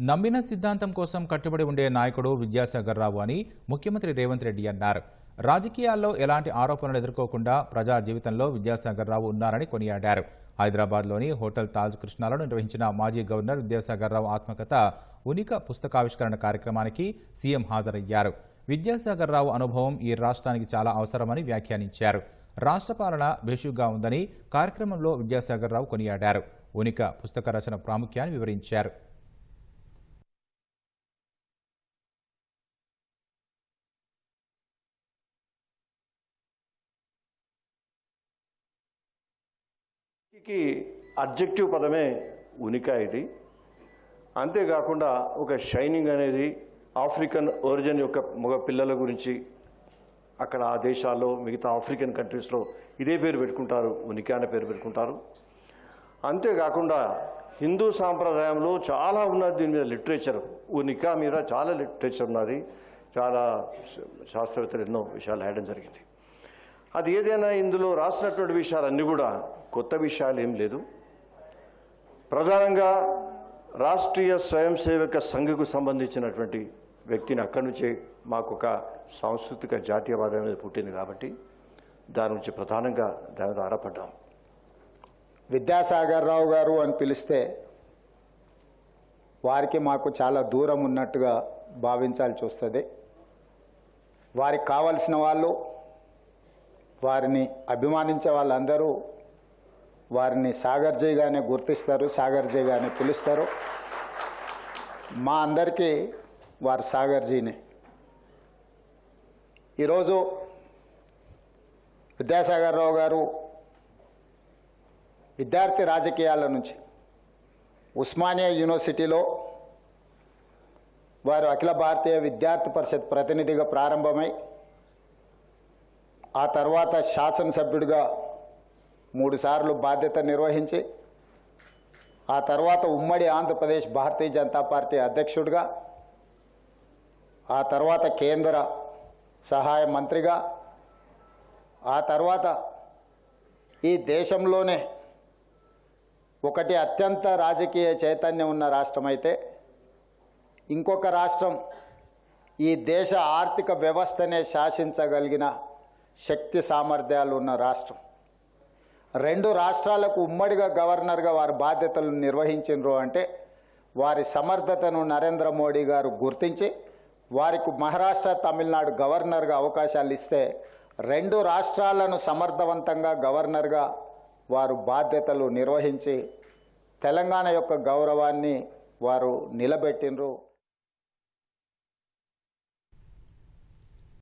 నమ్మిన సిద్ధాంతం కోసం కట్టుబడి ఉండే నాయకుడు విద్యాసాగర్ రావు అని ముఖ్యమంత్రి రేవంత్ రెడ్డి అన్నారు. రాజకీయాల్లో ఎలాంటి ఆరోపణలు ఎదుర్కోకుండా ప్రజా జీవితంలో విద్యాసాగర్ రావు ఉన్నారని కొనియాడారు. హైదరాబాద్లోని హోటల్ తాజ్ కృష్ణాలో నిర్వహించిన మాజీ గవర్నర్ విద్యాసాగర్ రావు ఆత్మకథ ఉనిక పుస్తకావిష్కరణ కార్యక్రమానికి సీఎం హాజరయ్యారు. విద్యాసాగర్ రావు అనుభవం ఈ రాష్ట్రానికి చాలా అవసరమని వ్యాఖ్యానించారు. రాష్ట్ర పాలన బేషుగా ఉందని కార్యక్రమంలో విద్యాసాగర్ రావు కొనియాడారు. ఉనిక పుస్తక రచన ప్రాముఖ్యాన్ని వివరించారు. కి అబ్జెక్టివ్ పదమే ఉనిక ఇది. అంతేకాకుండా ఒక షైనింగ్ అనేది ఆఫ్రికన్ ఒరిజిన్ యొక్క మగ పిల్లల గురించి అక్కడ ఆ దేశాల్లో మిగతా ఆఫ్రికన్ కంట్రీస్లో ఇదే పేరు పెట్టుకుంటారు ఉనికి అనే పేరు పెట్టుకుంటారు. అంతేకాకుండా హిందూ సాంప్రదాయంలో చాలా ఉన్నది దీని మీద లిటరేచర్ ఉనికా మీద చాలా లిటరేచర్ ఉన్నది. చాలా శాస్త్రవేత్తలు ఎన్నో విషయాలు రాయడం జరిగింది. అది ఏదైనా ఇందులో రాసినటువంటి విషయాలన్నీ కూడా కొత్త విషయాలు ఏం లేదు. ప్రధానంగా రాష్ట్రీయ స్వయం సేవక సంఘకు సంబంధించినటువంటి వ్యక్తిని అక్కడి నుంచే మాకు ఒక సాంస్కృతిక జాతీయవాదం అనేది పుట్టింది కాబట్టి దాని నుంచి ప్రధానంగా దాని మీద ఆధారపడ్డాం. విద్యాసాగర్ రావు గారు అని పిలిస్తే వారికి మాకు చాలా దూరం ఉన్నట్టుగా భావించాల్సి వస్తుంది. వారికి కావలసిన వాళ్ళు వారిని అభిమానించే వాళ్ళందరూ వారిని సాగర్జీగానే గుర్తిస్తారు సాగర్జీగానే పిలుస్తారు. మా అందరికీ వారు సాగర్జీనే ఈరోజు విద్యాసాగర్ రావు గారు విద్యార్థి రాజకీయాల నుంచి ఉస్మానియా యూనివర్సిటీలో వారు అఖిల భారతీయ విద్యార్థి పరిషత్ ప్రతినిధిగా ప్రారంభమై ఆ తర్వాత శాసనసభ్యుడిగా మూడుసార్లు బాధ్యత నిర్వహించి ఆ తర్వాత ఉమ్మడి ఆంధ్రప్రదేశ్ భారతీయ జనతా పార్టీ అధ్యక్షుడిగా ఆ తర్వాత కేంద్ర సహాయ మంత్రిగా ఆ తర్వాత ఈ దేశంలోనే ఒకటి అత్యంత రాజకీయ చైతన్యం ఉన్న రాష్ట్రం అయితే ఇంకొక రాష్ట్రం ఈ దేశ ఆర్థిక వ్యవస్థనే శాసించగలిగిన శక్తి సామర్థ్యాలు ఉన్న రాష్ట్రం. రెండు రాష్ట్రాలకు ఉమ్మడిగా గవర్నర్గా వారి బాధ్యతలు నిర్వహించినరు అంటే వారి సమర్థతను నరేంద్ర మోడీ గారు గుర్తించి వారికి మహారాష్ట్ర తమిళనాడు గవర్నర్గా అవకాశాలు ఇస్తే రెండు రాష్ట్రాలను సమర్థవంతంగా గవర్నర్గా వారు బాధ్యతలు నిర్వహించి తెలంగాణ యొక్క గౌరవాన్ని వారు నిలబెట్టినరు.